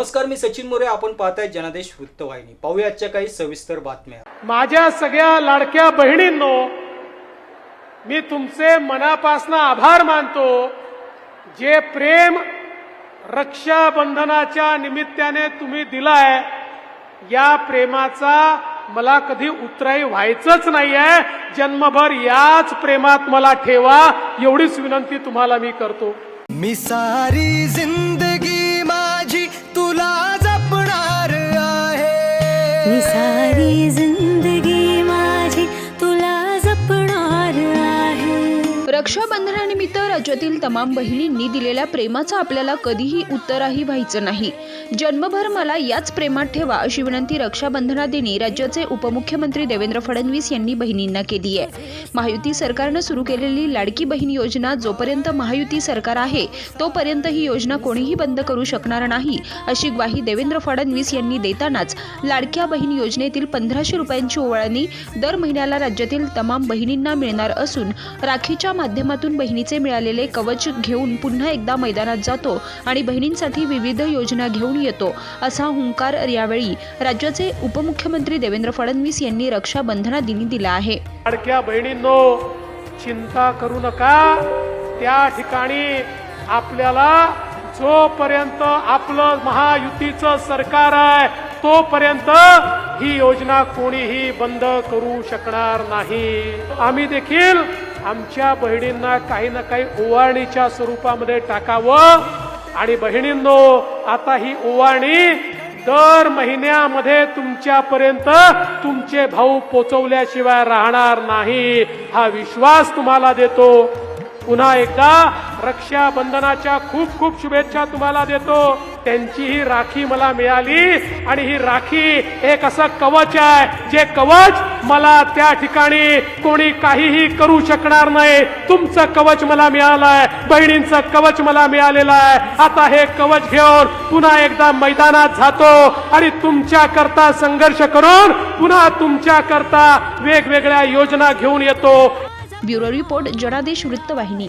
नमस्कार मी सचिन मोरे. आपण पाहताय जनादेश वृत्तवाहिनी. पाहूया आजच्या काही सविस्तर बातम्या. माझ्या सगळ्या लाडक्या बहिणींनो मी तुमचे मनापासून आभार मानतो जे प्रेम रक्षाबंधनाच्या निमित्ताने तुम्ही दिलाय या प्रेमाचा मला कधी उतराई व्हायचंच नाहीये. जन्मभर याच प्रेमात मला ठेवा एवढीच विनंती तुम्हाला मी करतो. मी सारी जिंदगी सारी रक्षाबंधनानिमित्त राज्यातील तमाम बहिणींनी दिलेल्या प्रेमाचं आपल्याला कधीही उत्तराही व्हायचं नाही. जन्मभर मला याच प्रेमात ठेवा अशी विनंती रक्षाबंधनादिनी राज्याचे उपमुख्यमंत्री देवेंद्र फडणवीस यांनी बहिणींना केली आहे. महायुती सरकारनं सुरू केलेली लाडकी बहीण योजना जोपर्यंत महायुती सरकार आहे तोपर्यंत ही योजना कोणीही बंद करू शकणार नाही अशी ग्वाही देवेंद्र फडणवीस यांनी देतानाच लाडक्या बहीण योजनेतील पंधराशे रुपयांची ओवाळणी दर महिन्याला राज्यातील तमाम बहिणींना मिळणार असून राखीच्या माध्यमातून बहिणीचे मिळालेले कवच घेऊन पुन्हा एकदा मैदानात जातो आणि बहिणींसाठी विविध योजना घेऊन येतो असा हुंकार यावेळी राज्याचे उपमुख्यमंत्री देवेंद्र फडणवीस यांनी रक्षाबंधना दिनी दिला आहे. लाडक्या बहिणींनो चिंता करू नका. त्या ठिकाणी आपल्याला जोपर्यंत आपलं महायुतीचं सरकार आहे तोपर्यंत ही योजना कोणीही बंद करू शकणार नाही. आम्ही देखील आमच्या बहिणींना काही ना काही ओवाळणीच्या स्वरूपामध्ये टाकावं. आणि बहिणींनो आता ही ओवाळणी दर महिन्यामध्ये तुमच्यापर्यंत तुमचे भाऊ पोचवल्याशिवाय राहणार नाही. हा विश्वास तुम्हाला देतो. पुन्हा एकदा रक्षाबंधनाच्या खूप खूप शुभेच्छा तुम्हाला देतो. त्यांची ही राखी मला मिळाली. आणि ही राखी एक असं कवच आहे जे कवच मला त्या ठिकाणी कोणी काहीही करू शकणार नाही. तुमचं कवच मला मिळालं आहे बहिणींचं कवच मला मिळालेलं आहे. आता हे कवच घेऊन पुन्हा एकदा मैदानात जातो आणि तुमच्या करता संघर्ष करून पुन्हा तुमच्या करता वेगवेगळ्या योजना घेऊन येतो. ब्युरो रिपोर्ट जनादेश वृत्तवाहिनी.